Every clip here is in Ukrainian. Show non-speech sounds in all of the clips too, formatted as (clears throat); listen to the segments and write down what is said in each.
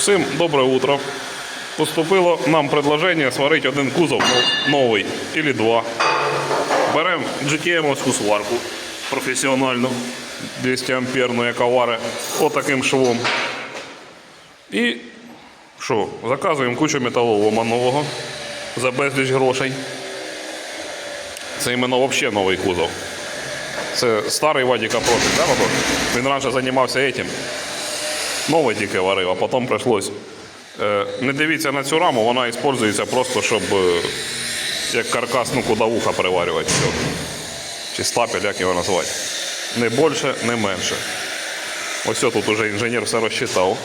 Всім добре утро. Поступило нам предложення сварити один кузов ну, новий или два. Беремо GTM-овську сварку професіональну, 200 амперну, яка варить отаким швом. І що, заказуємо кучу металолома нового за безліч грошей. Це іменно взагалі новий кузов. Це старий Вадіка профіль, да? Він раніше займався этим. Новий тільки варив, а потім прийшлось. Е, не дивіться на цю раму, вона використовується просто, щоб е, як каркас, ну, куди вуха приварювати. Все. Чи стапель, як його назвати. Не більше, не менше. Ось тут уже інженер все розчитав.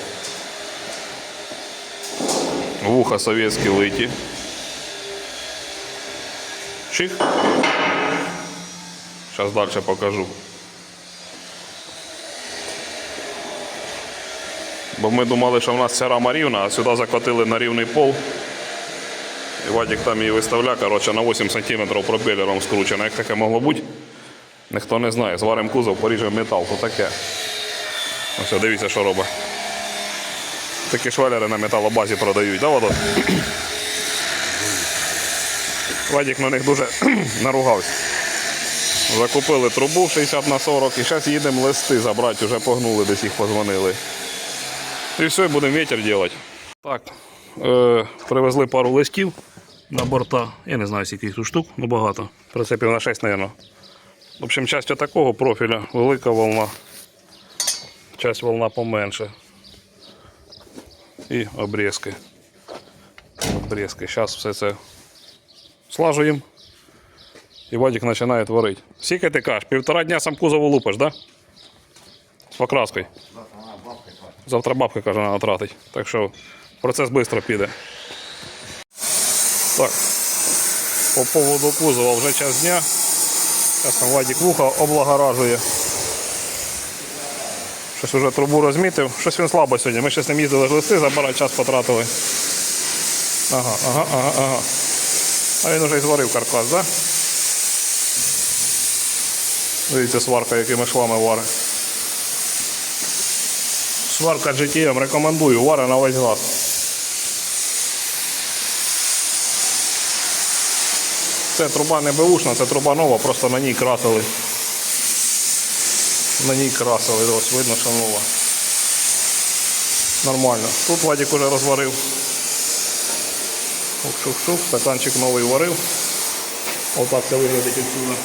Вуха совєтські литі. Чих. Зараз далі покажу. Бо ми думали, що в нас ця рама рівна, а сюди закотили на рівний пол. І Вадик там її виставляє, коротше, на 8 см пропелером скручено. Як таке могло бути? Ніхто не знає. Зваримо кузов, поріжемо метал, то таке. Ось дивіться, що робить. Такі швелери на металобазі продають, да, Вадо? Вадик на них дуже (clears throat) наругався. Закупили трубу 60 на 40 і зараз їдемо листи забрати, вже погнули, десь їх позвонили. І все, будемо вітер робити. Так, е, привезли пару листів на борта. Я не знаю, скільки їх тут штук, ну багато. Прицепів на 6, мабуть. В общем, часть такого профіля, велика волна, часть волна поменше. І обрізки. Обрізки. Зараз все це слажуємо. І Вадик починає творити. Скільки ти кажеш? Півтора дня сам кузову лупиш, так? Да? З покраскою. Завтра бабка каже, треба тратить. Так що процес швидко піде. Так. По поводу кузова вже час дня. Зараз там Вадик вуха облагоражує. Щось вже трубу розмітив. Щось він слабо сьогодні. Ми ще з ним їздили листи, забирати час потратили. Ага, ага, ага, ага. А він вже і зварив каркас, так? Да? Дивіться, сварка, якими швами варить. Сварка GTM рекомендую, вари на весь газ. Це труба не беушна, це труба нова, просто на ній красили. На ній красили, ось видно, що нова. Нормально. Тут Вадик уже розварив. Шух-шух-шух, стаканчик новий варив. Отак це виглядить відсюди.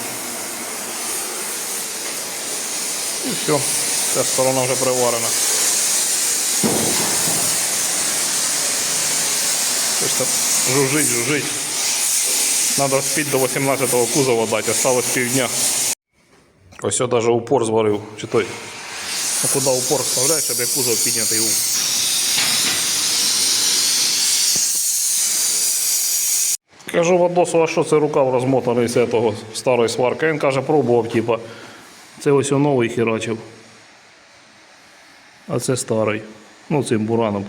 І все, ця сторона вже приварена. Щось там жужжить, жужжить. Надо спіть до 18-го кузова дати, осталось півдня. Ось я навіть упор зварив. Чи той? А куди упор вставляєш, щоб як кузов піднятий у. Кажу Вадосу, а що це рукав розмотаний з того старої сварки? Він каже, пробував, типа. Це ось новий херачив. А це старий. Ну, цим бураном.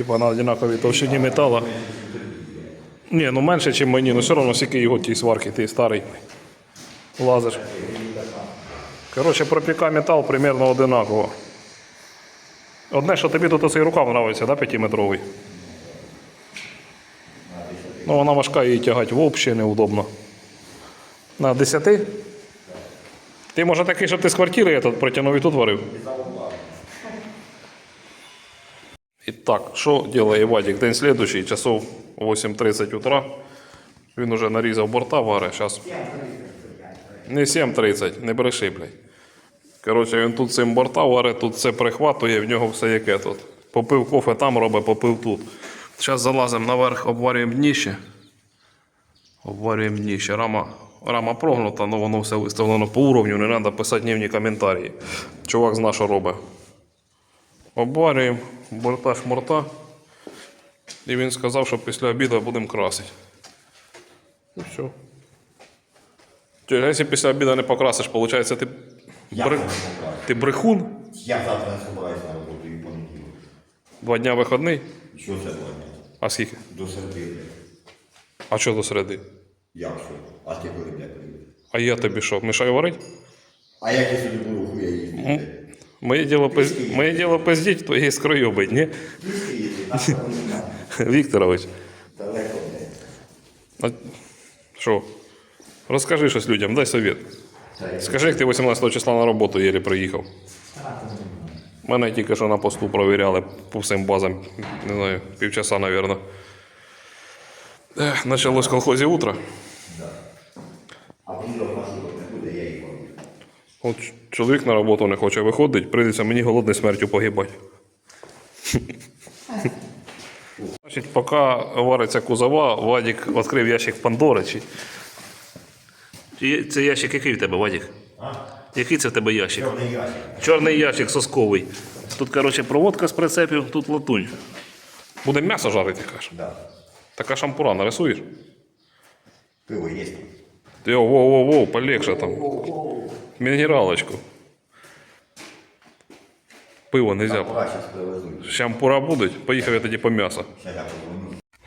Типа на одинаковій товщині металу. Ні, ну менше, ніж мені, ну все одно скільки його ті сварки, ти старий. Лазиш. Коротше, пропіка метал примерно одинаково. Одне, що тобі тут оцей рукав подобається, да, 5-метровий? Ну, вона важка її тягати взагалі неудобно. На 10? Ти може такий, щоб ти з квартири я тут протягнув і тут варив? І так, що робить Вадик? День слідуючий, часов 8.30 утра. Він уже нарізав борта, варе. Зараз. Не 7.30, не бреши, блядь. Коротше, він тут цим борта варе, тут все прихватує, в нього все яке тут. Попив кофе там робить, попив тут. Зараз залазимо наверх, обварюємо дніще. Обварюємо дніще. Рама, рама прогнута, але воно все виставлено по уровню, не треба писати дневні коментарі. Чувак зна, що робить. Обварюємо борта шморта. І він сказав, що після обіду будемо красити. І все. Тьо, Якщо після обіду не покрасиш, виходить, ти, Я не ти брехун, Я завтра не собираюсь на роботу і в понеділок. два дня вихідний. Що це два А скільки? До середи. А що до середи? Як що? А скільки ребят приїде? А я тобі що, мішаю варити? А як я сьогодні буду хуя їздити? Моє діло, пиз... Моє діло пиздіть, то є скройобить, ні? Вікторович. Далеко не. Що? Розкажи щось людям, дай совет. Скажи, як ти 18 числа на роботу єлі приїхав. Мене тільки що на посту провіряли по всім базам, не знаю, півчаса, мабуть. Началось в колхозі утро. А понеділок маршруток не буде, я їх помню. От чоловік на роботу не хоче виходить, прийдеться мені голодною смертю погибати. Значить, поки вариться кузова, Вадік відкрив ящик Пандори. Чи... Це ящик який в тебе, Вадік? Який це в тебе ящик? Чорний ящик. Чорний ящик сосковий. Тут, коротше, проводка з прицепів, тут латунь. Буде м'ясо жарити, кажеш. Да. Така шампура нарисуєш? Пиво є. Ти о, во, во, во, полегше там. Мінералочку. Пиво зараз привезуть. Шампура будуть, поїхав я тоді по м'ясо.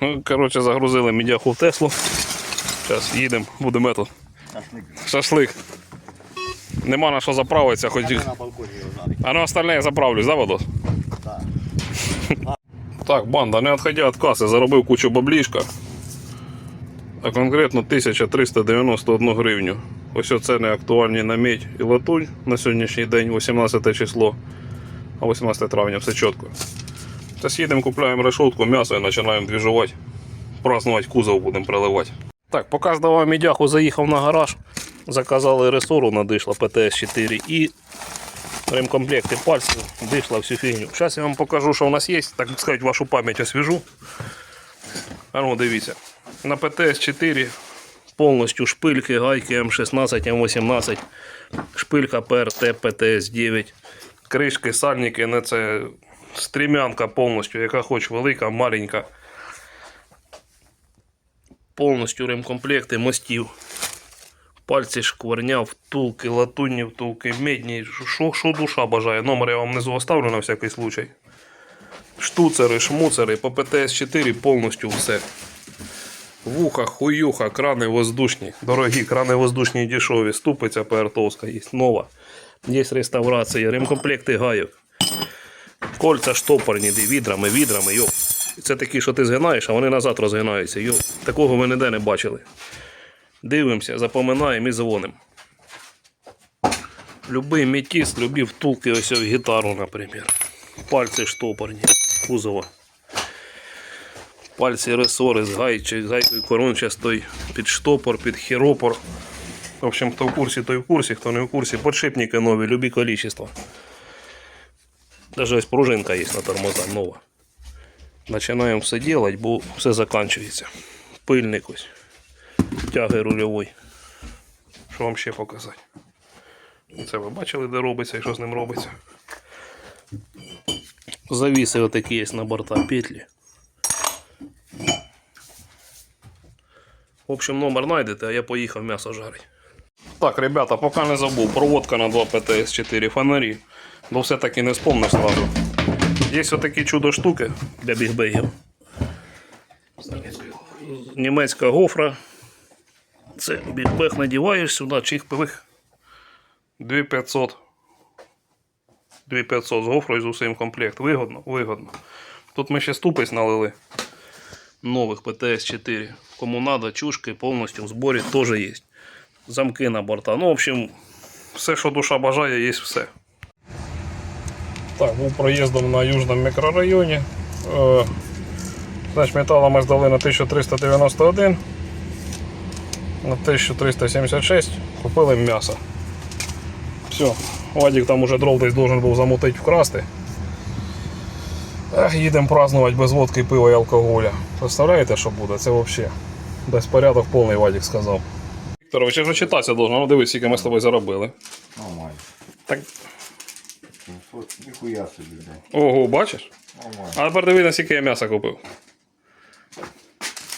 Ну, коротше, загрузили мідяху в Теслу. Зараз їдемо, будемо ето. Шашлик. Нема на що заправитися, хоч. А на остальне я заправлюсь, да, Водос? Так. Так, банда, не відходя від каси, заробив кучу баблішка. А конкретно 1391 гривню. Ось не актуальні на медь і латунь на сьогоднішній день, 18 число, а 18 травня все чітко. Зараз їдемо, купляємо решетку, м'ясо і починаємо двіжувати. Празднувати кузов будемо приливати. Так, поки здавав мідяху, заїхав на гараж. Заказали ресору на дишло ПТС-4 і ремкомплекти пальців, дишла всю фігню. Зараз я вам покажу, що у нас є, так сказати, вашу пам'ять освіжу. А ну, дивіться. На ПТС-4 повністю шпильки, гайки М16, М18, шпилька ПРТ, ПТС-9, кришки, сальники, не це стрімянка повністю, яка хоч велика, маленька. Повністю ремкомплекти мостів. Пальці шкварня, втулки, латунні втулки, медні. Що, що душа бажає. Номер я вам внизу оставлю на всякий случай. Штуцери, шмуцери, по ПТС-4 повністю все. Вуха, хуюха, крани воздушні. Дорогі, крани воздушні дешеві. Ступиця ПРТовська є нова. Є реставрація, ремкомплекти гайок. Кольця штопорні, відрами, відрами, йоп. Це такі, що ти згинаєш, а вони назад розгинаються. Йоп. Такого ви ніде не бачили. Дивимося, запоминаємо і дзвонимо. Любий метіст, любі втулки, ось в гітару, наприклад. Пальці штопорні, кузова. Пальці ресори з гайчик, з гайкою корончастой під штопор, під хіропор. В общем, хто в курсі, той в курсі, хто не в курсі, подшипники нові, любі количество. Даже ось пружинка є на тормоза нова. Починаємо все робити, бо все закінчується. Пильник ось тяги рульовий. Що вам ще показати? Це ви бачили, де робиться і що з ним робиться. Завіси отакі є на борта петлі. В общем, номер знайдете, а я поїхав м'ясо жарить. Так, ребята, поки не забув, проводка на 2 ПТС-4 фонарі. Бо все-таки не спомнив сразу. Є отакі чудо штуки для бігбегів. Німецька гофра. Це бігбег надіваєш сюди, чих пивих. 2500. 2500 з гофрою з усім комплект. Вигодно, вигодно. Тут ми ще ступиць налили. Нових ПТС-4. Кому надо, чушки повністю в зборі теж є. Замки на борта. Ну, в общем, все, що душа бажає, є все. Так, був проїздом на Южному мікрорайоні. Е, Значить, металу ми здали на 1391, на 1376 купили м'ясо. Все, Вадик там уже дров десь должен був замутити вкрасти. Їдемо празднувати без водки, пива і алкоголя. Представляєте, що буде? Це взагалі безпорядок повний, Вадик сказав. Вікторович, вже читатися должен, ну дивись, скільки ми з тобою заробили. Нормально. Так, Ніхуя собі, блядь. ого, бачиш? Нормально. А тепер диви, наскільки я м'яса купив.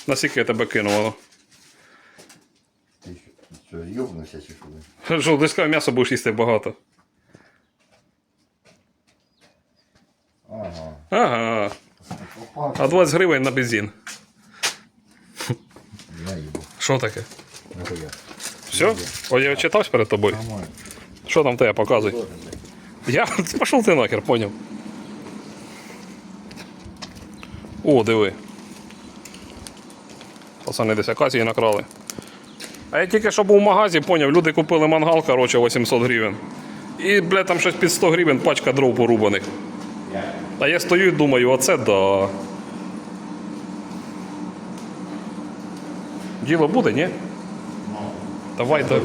Наскільки я тебе кинув воно. Ти що, йобнувся чи що? Що, диска м'яса будеш їсти багато. Ага. А 20 гривень на бензин. Що таке? Все? О, я читав перед тобою. Що там тебе показуй? Я (laughs) пішов ти нахер, поняв. О, диви. Пацани десь акації накрали. А я тільки що був в магазі, поняв, люди купили мангал, короче, 800 гривень. І, блядь, там щось під 100 гривень пачка дров порубаних. А я стою і думаю, оце да. Діло буде, ні? Давай, так.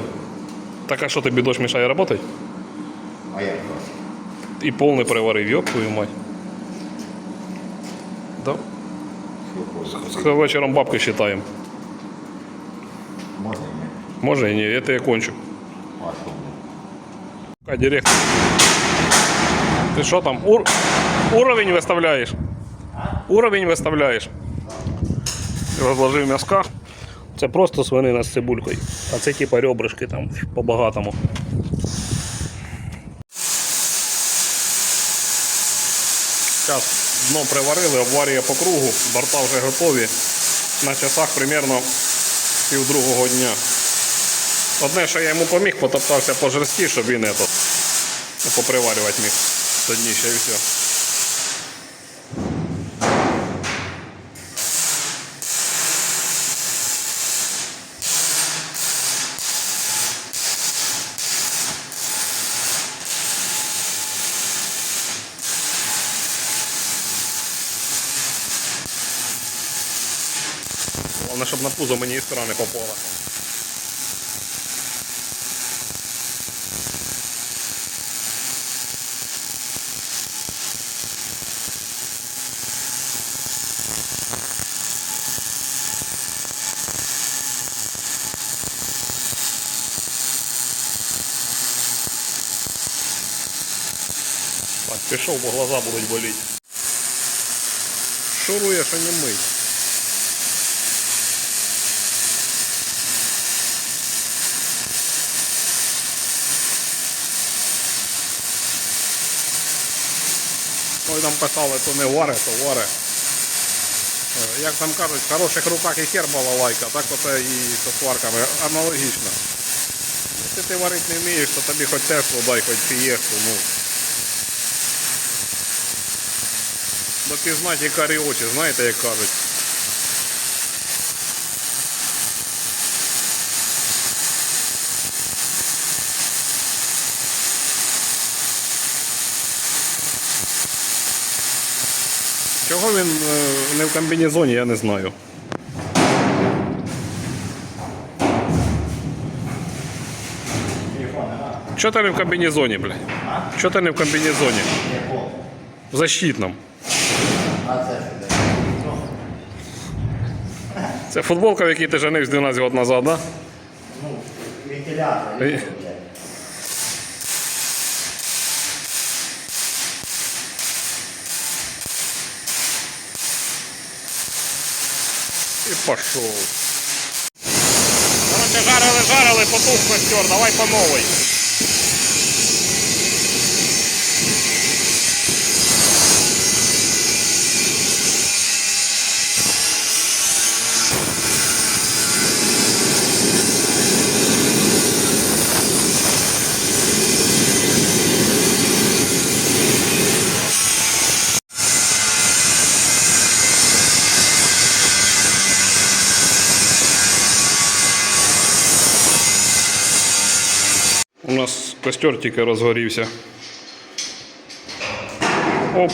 Так а що тобі дощ мішає працювати? А як вас? І повний приварив, йоп твою мать. Да. З вечором бабки считаємо. Можна ні? Може і ні, я тебе кончу. А що? А, директор. Ти що там? Ур... Уровень виставляєш? Уровень виставляєш. Розложив м'язка. Це просто свинина з цибулькою. А це типа ребрышки там по-багатому. Зараз дно приварили, обварює по кругу, борта вже готові. На часах примерно пів другого дня. Одне, що я йому поміг, потоптався по жерсті, щоб він ну, поприварювати міг до дніща і все. Пузо мені іскра не попала. Пішов, бо глаза будуть боліти. Шуруєш, а не мить. Ой, там писали, то не варе, то варе. Е, Як там кажуть, в хороших руках і хер балалайка, так оце і зі сварками аналогічно. Якщо ти варити не вмієш, то тобі хоч тесло дай, хоч фієсту, ну. Бо ти знати, карі очі, знаєте, як кажуть. Чого він е, не в комбінезоні, я не знаю. Чого ти не в комбінезоні, блядь? Чого ти не в комбінезоні? В защитному. Це? Футболка, в якій ти женився 12 років назад, да? Ну, вентилятор. І пошел. Короче, жарили, жарили, потух костер, давай по новой. У нас костер тільки розгорівся. Оп.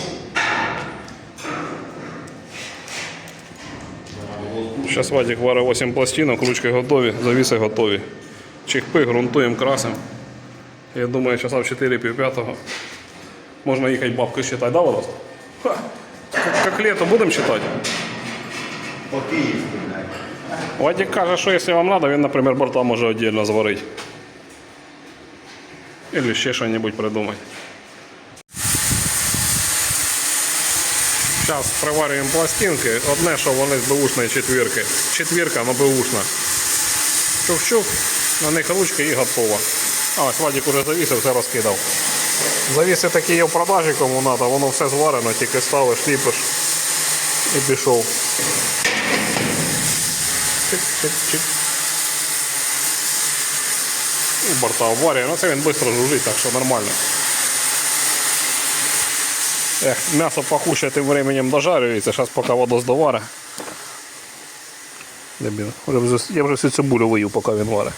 Зараз Вадик варить 8 пластинок, ручки готові, завіси готові. Чихпи, грунтуємо, красимо. Я думаю, часа в 4 пів п'ятого можна їхати бабки считати, да, Водос? Как- Как лето будемо считати? Вадик каже, що якщо вам треба, він, наприклад, борта може віддільно зварити. Или ще що-небудь придумати. Зараз приварюємо пластинки. Одне, що вони з беушної четвірки. Четвірка, але беушна. Чук-чук, на них ручки і готово. А, ось Вадик уже завісив, все розкидав. Завіси такі є в продажі, кому треба, воно все зварено, тільки ставиш, ліпиш і пішов. Чик-чик-чик. І борта обварює. Ну це він швидко жужить, так що нормально. Ех, м'ясо пахуче тим временем дожарюється, зараз поки вода вже- Я вже всю цибулю вию, поки він варе.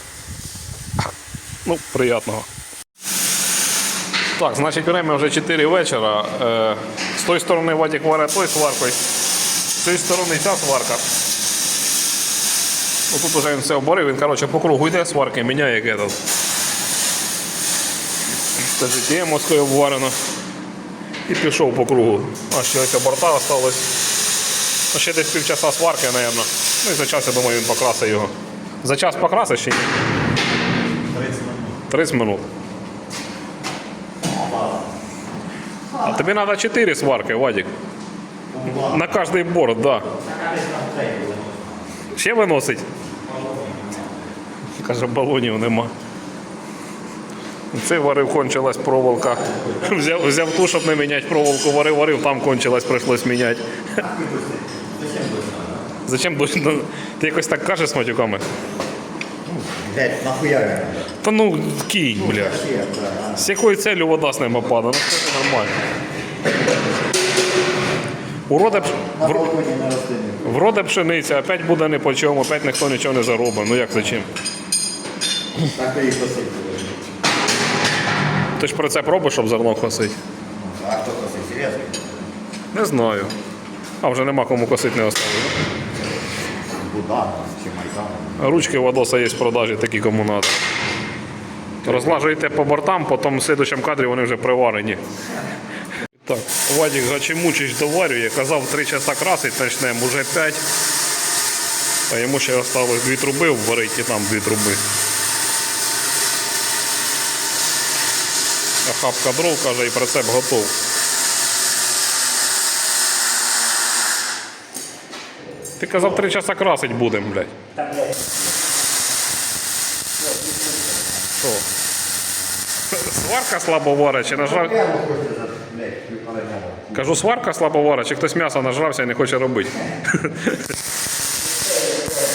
Ну, приятного. Так, значить, время вже 4 вечора. Е, з тої сторони Вадик варить той сваркою, з цієї сторони ця сварка. Ну, тут вже він все оборив, він коротше, по кругу йде сварки, міняє як этот. Це життя морською обварено. І пішов по кругу. А ще ось борта осталось. Ну, ще десь півчаса сварки, мабуть. Ну і за час, я думаю, він покрасить його. За час покрасить чи ні? 30 минут. А тобі треба 4 сварки, Вадик. На кожний борт, так. Да. Ще виносить? Каже, балонів нема. Цей варив, кончилась проволока. Взяв, взяв ту, щоб не міняти проволоку, варив, варив, там кончилась, прийшлось міняти. Зачем? Ну, Ти якось так кажеш з матюками? Блять, нахуя він? Та ну кій, бля. З якою целью вода з неба падає? Ну це нормально. Уроде, На в, балконі вроде пшениця, опять буде не по чому, опять ніхто нічого не заробить. Ну як зачем? Так і косить. Ти ж про це пробуєш, щоб зерно косити? А хто косить? Серйозно? Не знаю. А вже нема кому косити не оставили. Будан чи Майдан. Ручки Вадоса є в продажі, такі кому треба. Розлажуєте по бортам, потім в слідчому кадрі вони вже приварені. Так, Вадик Гачимучич доварює, казав 3 часа красить почнемо, вже 5. А йому ще осталось дві труби вварити і там дві труби. А хапка дров, каже, і прицеп готов. Ти казав 3 часа красить будемо, блядь. Що? Сварка слабо варить чи нажав. Я не хочу за, блять, припаленого. Кажу, сварка слабо варить, чи хтось м'ясо нажрався і не хоче робити.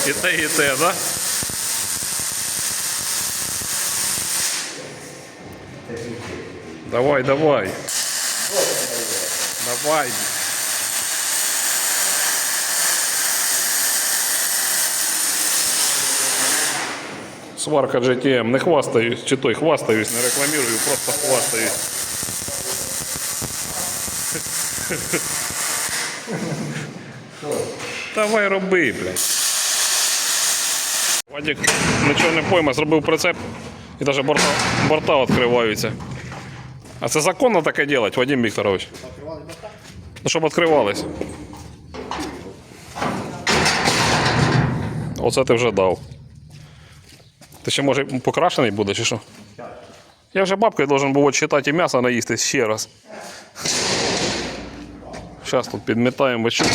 І те, і те, да? Давай, давай. Давай. Сварка GTM. Не хвастаюсь, чи той хвастаюсь, не рекламірую, просто хвастаюсь. Давай роби, блядь. Вадик нічого не пойме, зробив прицеп і навіть борта, борта відкриваються. А це законно таке робити, Вадим Вікторович? Ну, щоб відкривались. Оце ти вже дав. Ти ще може покрашений буде, чи що? Я вже бабкою должен був читати і м'ясо наїсти ще раз. Зараз тут підмітаємо бачок,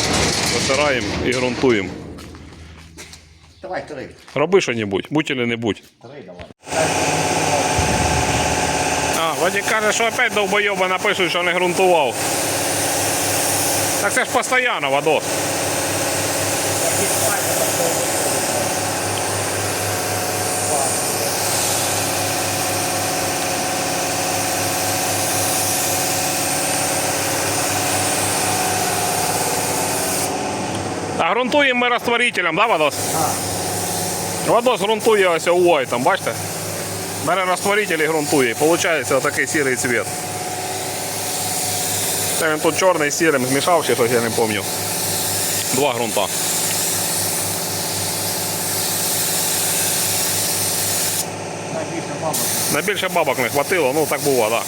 витираємо і ґрунтуємо. Давай, три. Роби що-небудь, будь или не будь. Три давай. А, Вадик каже, що опять довбойоба напишуть, що не ґрунтував. Так це ж постійно, Вадос. А ґрунтуємо ми розтворителем, да, Вадос? Вадос ґрунтує ось у там, бачите? Бере розтворитель і ґрунтує. Получається такий сірий цвіт. Це він тут чорний з сірим змішав чи щось, я не пам'ятаю. Два ґрунта. Найбільше. Бабок не хватило, ну так було, так.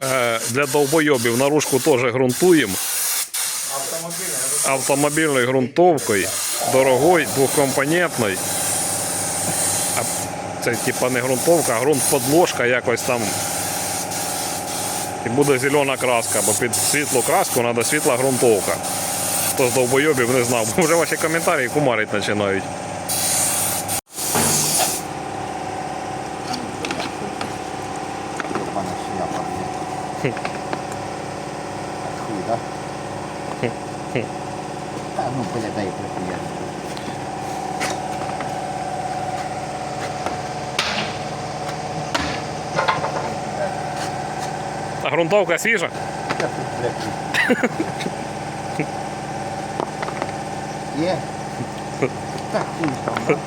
Да. Е, для довбойобів наружку теж ґрунтуємо. Автомобільною ґрунтовкою, дорогою, двохкомпонентною. А це типа не ґрунтовка, а ґрунт-подложка якось там. І буде зелена краска, бо під світлу краску треба світла ґрунтовка. Хто з довбойобів не знав, бо вже ваші коментарі кумарить починають. Шляпа. Хуй, да? Та ну, бля, дай прихуя. А ґрунтовка свіжа? тут, блядь. Є? Так, хуй там, да? Є.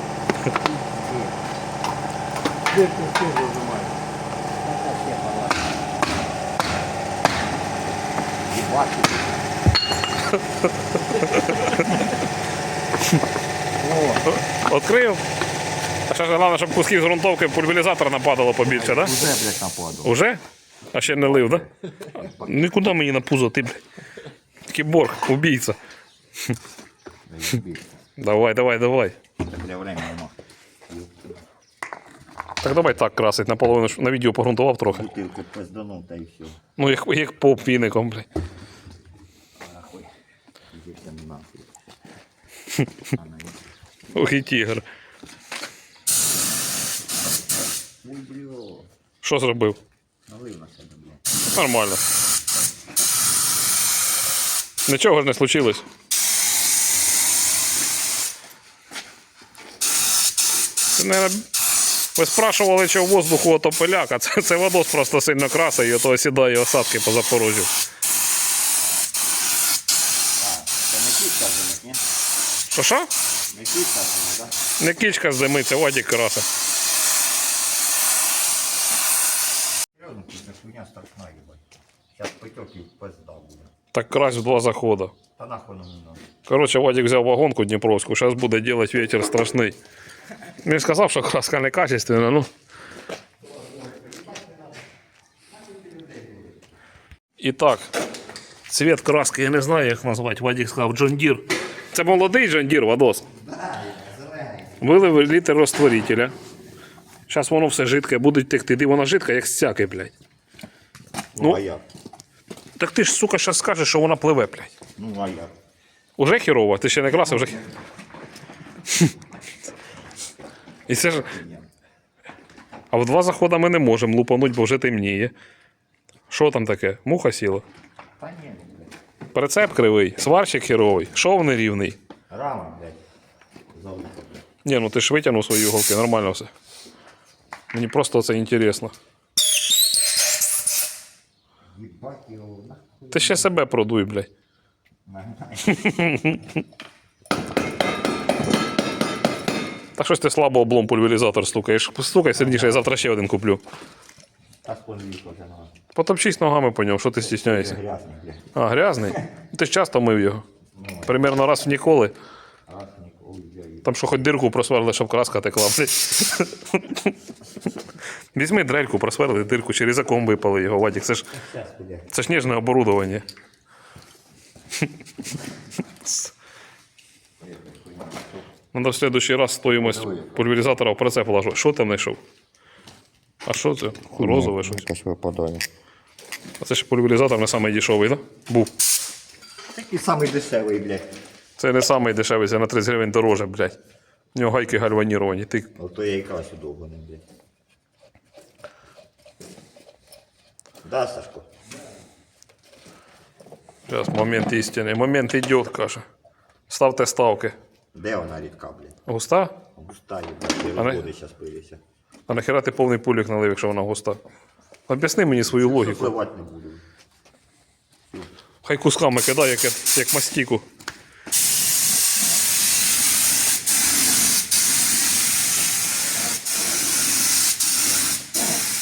Де ти все зажимаєш? Та так ще палати. Їбати. О, Відкрив. А ще ж головне, щоб кусків з ґрунтовки в пульверизатор нападало побільше, так? Да? уже, блядь, нападало. Уже? А ще не лив, да? Нікуди мені на пузо, ти, блядь. Кіборг, убійця. Давай, давай, давай. Так давай так красить, наполовину на відео погрунтував трохи. Бутилку пизданув, та й все. Ну, як, як поп віником, блядь. Нахуй. Иди там нахуй. А, на, Ох і тігр. Що зробив? Налив на себе. Нормально. Нічого ж не случилось. Це, наверное, ви спрашували, чи в воздуху ото пиляк, а це, це водос просто сильно красить і ото сідає осадки по Запорожжю. Що що? Не кітка зимить, да? Не кічка з зими, це Вадік краса. Серйозно, тут ця хуйня страшна, їбать. Зараз пятьок і пизда буде. Так крась в два заходи. Та нахуй нам не надо. Коротше, Вадик взяв вагонку Дніпровську, зараз буде робити вітер страшний. Він сказав, що краска не качественна, ну. І так, цвет краски, я не знаю, як назвати. Вадик сказав Джон Дір. Це молодий Джон Дір, Вадос. Вилив літр розтворителя. Зараз воно все жидке, буде текти. Ти вона жидка, як стяки, блядь. Ну, Ну. а як? Так ти ж, сука, зараз скажеш, що вона пливе, блядь. Ну, а як? Уже херово, ти ще не красив, вже. хі- І це ж. А в два заходи ми не можемо лупануть, бо вже темніє. Що там таке? Муха сіла. Та ні. Прицеп кривий, сварщик херовий, шов нерівний. Рама, блядь. Ні, ну ти ж витягнув свої голки, нормально все. Мені просто це інтересно. Ти ще себе продуй, блядь. Та щось ти слабо облом пульверизатор стукаєш. Стукай сильніше, я завтра ще один куплю. Та спонвіка вже. Потопчись ногами по ньому, що ти стісняєшся? Грязний, блядь. А, грязний? Ти ж часто мив його. Примерно раз в ніколи. Раз, Там що хоч дирку просверли, щоб краска текла. блядь. Візьми дрельку, просверли дирку, чи різаком випали його, Вадік. Це ж, це ж ніжне оборудовання. Надо в следующий раз стоїмость пульверизатора в прицеп положу. Що ти знайшов? А що це? Розове щось. Якась випадає. А це ж пульверизатор не самий дешевий, так? Да? Був. Такий самий дешевий, блядь. Це не самий дешевий, це на 30 гривень дороже, блядь. У нього гайки гальваніровані. Ти... Ото я якраз довго не, блядь. Да, Сашко? Зараз момент істини. Момент іде, каже. Ставте ставки. Де вона рідка, блядь? Густа? Густа, блядь, А не- розводи зараз появися. А нахера ти повний пулік налив, якщо вона густа? Об'ясни мені свою логіку. Сливати не буду. Хай кусками кидай, як, як мастіку.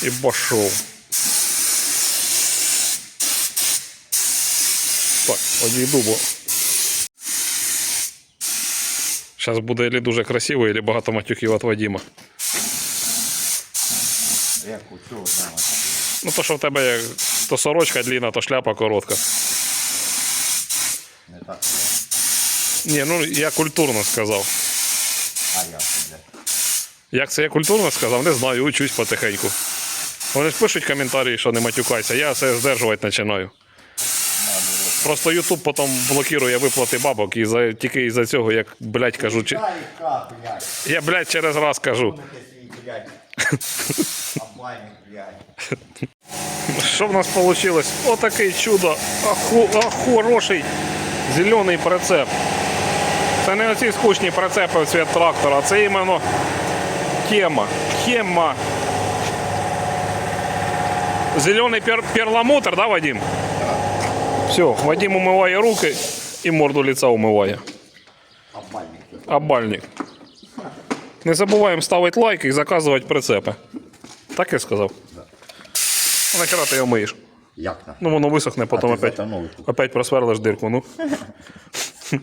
І пошов. Так, одійду, бо. Зараз буде або дуже красиво, або багато матюків від Вадима. Ну, то, що в тебе як то сорочка длінна, то шляпа коротка. Не так. Ні, ну я культурно сказав. А я, блядь. Як це я культурно сказав, не знаю, учусь потихеньку. Вони ж пишуть коментарі, що не матюкайся, я це здержувати починаю. Просто Ютуб потім блокує виплати бабок і за, тільки із-за цього, як блядь, кажу. Чи... Я, блядь, через раз кажу. ти свій, блядь. Обманник, блядь. Що в нас вийшло? Отакий чудо. Аху, ах, хороший зелений прицеп. Це не оці скучні прицепи в цвіт трактора, це іменно тема. Тема. Зелений пер, перламутр, да, Вадим? Все, Вадим умиває руки і морду лица умиває. Обмальник. А бальник. Не забуваємо ставити лайк і заказувати прицепи. Так я сказав? А кара ти його миєш? Як так? Ну воно висохне, потім ти опять, опять просверлиш дирку. Ну. (laughs)